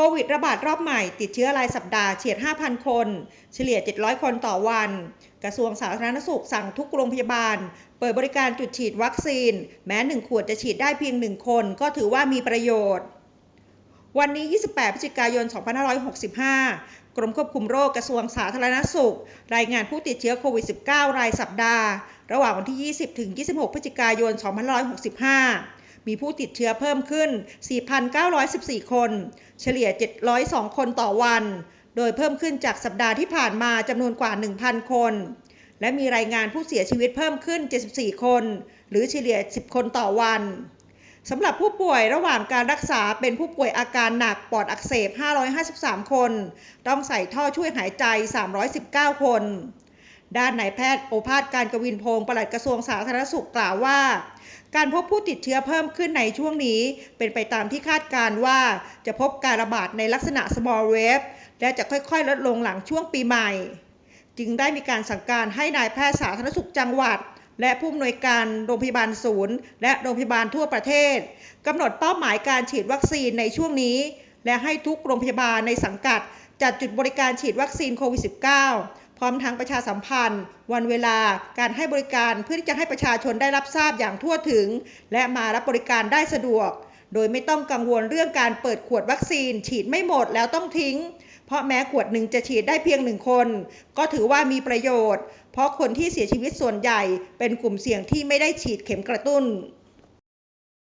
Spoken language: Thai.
ควิดระบาดรอบใหม่ติดเชื้อรายสัปดาห์เฉียด 5,000 คน เฉลี่ย 700 คนต่อวัน กระทรวงสาธารณสุขสั่งทุกโรงพยาบาล เปิดบริการจุดฉีดวัคซีน แม้ 1 ขวดจะฉีดได้เพียง 1 คน ก็ถือว่ามีประโยชน์ วันนี้ 28 พฤศจิกายน 2565 กรมควบคุมโรคกระทรวงสาธารณสุข รายงานผู้ติดเชื้อโควิด -19 รายสัปดาห์ ระหว่างวันที่ 20 ถึง 26 พฤศจิกายน 2565 มีผู้ติดเชื้อเพิ่มขึ้น 4,914 คน เฉลี่ย 702 คนต่อวัน โดยเพิ่มขึ้นจากสัปดาห์ที่ผ่านมาจำนวนกว่า 1,000 คน และมีรายงานผู้เสียชีวิตเพิ่มขึ้น 74 คน หรือเฉลี่ย 10 คนต่อวันสำหรับผู้ป่วยระหว่างการรักษาเป็นผู้ป่วยอาการหนักปอดอักเสบ 553 คน ต้องใส่ท่อช่วยหายใจ 319 คน ด้านนายแพทย์โอภาสการกวินพงศ์ปลัดกระทรวงสาธารณสุขกล่าวว่า การพบผู้ติดเชื้อเพิ่มขึ้นในช่วงนี้ เป็นไปตามที่คาดการว่าจะพบการระบาดในลักษณะ small wave และจะค่อยๆ ลดลงหลังช่วงปีใหม่ จึงได้มีการสั่งการให้นายแพทย์สาธารณสุขจังหวัด และผู้อำนวยการโรงพยาบาลศูนย์ และโรงพยาบาลทั่วประเทศกำหนดเป้าหมายการฉีดวัคซีนในช่วงนี้ และให้ทุกโรงพยาบาลในสังกัดจัดจุดบริการฉีดวัคซีนโควิด -19 พร้อมทั้งประชาสัมพันธ์ วันเวลาการให้บริการเพื่อที่จะให้ประชาชนได้รับทราบอย่างทั่วถึง และมารับบริการได้สะดวก โดยไม่ต้องกังวลเรื่องการเปิดขวดวัคซีน ฉีดไม่หมดแล้วต้องทิ้ง เพราะแม้ขวดหนึ่งจะฉีดได้เพียงหนึ่งคน ก็ถือว่ามีประโยชน์ เพราะคนที่เสียชีวิตส่วนใหญ่ เป็นกลุ่มเสี่ยงที่ไม่ได้ฉีดเข็มกระตุ้น